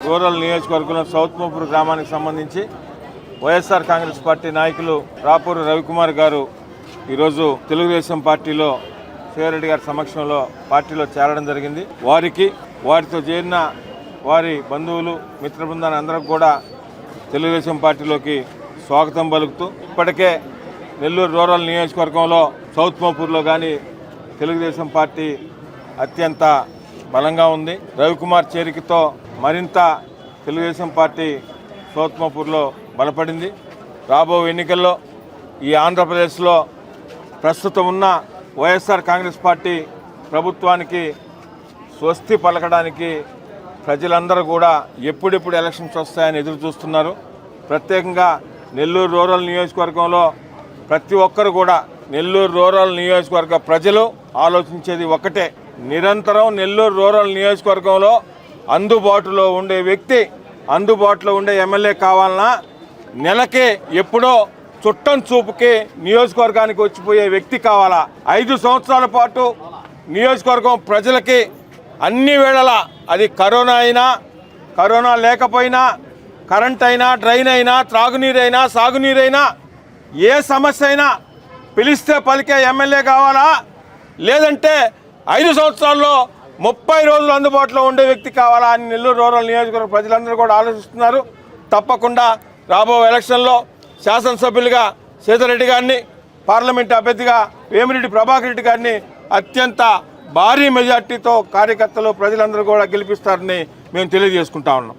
Rural నియోజకవర్గంలో south Mopur గ్రామానికి సంబంధించి వైఎస్ఆర్ కాంగ్రెస్ పార్టీ నాయకులు రాపూరు రవికుమార్ గారు ఈరోజు తెలుగుదేశం పార్టీలో శివరెడ్డి గారి సమక్షంలో పార్టీలో చేరడం జరిగింది. వారికి వారితో చేరిన వారి బంధువులు మిత్ర బృందాన్ని అందరికి కూడా తెలుగుదేశం పార్టీలోకి స్వాగతం పలుకుతూ ఇప్పటికే నెల్లూరు రూరల్ నియోజకవర్గంలో సౌత్ మోపూర్లో కానీ తెలుగుదేశం పార్టీ అత్యంత బలంగా ఉంది. రవికుమార్ చేరికతో మరింత తెలుగుదేశం పార్టీ సోత్మపూర్లో బలపడింది. రాబో ఎన్నికల్లో ఈ ఆంధ్రప్రదేశ్లో ప్రస్తుతం ఉన్న వైఎస్ఆర్ కాంగ్రెస్ పార్టీ ప్రభుత్వానికి స్వస్తి పలకడానికి ప్రజలందరూ కూడా ఎప్పుడెప్పుడు ఎలక్షన్స్ వస్తాయని ఎదురు చూస్తున్నారు. ప్రత్యేకంగా నెల్లూరు రూరల్ నియోజకవర్గంలో ప్రతి ఒక్కరు కూడా నెల్లూరు రూరల్ నియోజకవర్గ ప్రజలు ఆలోచించేది ఒకటే నిరంతరం నెల్లూరు రూరల్ నియోజకవర్గంలో అందుబాటులో ఉండే వ్యక్తి అందుబాటులో ఉండే ఎమ్మెల్యే కావాలన్నా నెలకి ఎప్పుడో చుట్టం చూపుకి నియోజకవర్గానికి వచ్చిపోయే వ్యక్తి కావాలా? ఐదు సంవత్సరాల పాటు నియోజకవర్గం ప్రజలకి అన్ని వేళలా అది కరోనా అయినా కరోనా లేకపోయినా కరెంట్ అయినా డ్రైన్ అయినా త్రాగునీరైనా సాగునీరైనా ఏ సమస్య అయినా పిలిస్తే పలికే ఎమ్మెల్యే కావాలా? లేదంటే ఐదు సంవత్సరాల్లో ముప్పై రోజులు అందుబాటులో ఉండే వ్యక్తి కావాలా అని నెల్లూరు రూరల్ నియోజకవర్గ ప్రజలందరూ కూడా ఆలోచిస్తున్నారు. తప్పకుండా రాబో ఎలక్షన్లో శాసనసభ్యులుగా సీతారెడ్డి గారిని పార్లమెంట్ అభ్యర్థిగా వేమిరెడ్డి ప్రభాకర్ రెడ్డి గారిని అత్యంత భారీ మెజార్టీతో కార్యకర్తలు ప్రజలందరూ కూడా గెలిపిస్తారని మేము తెలియజేసుకుంటా ఉన్నాం.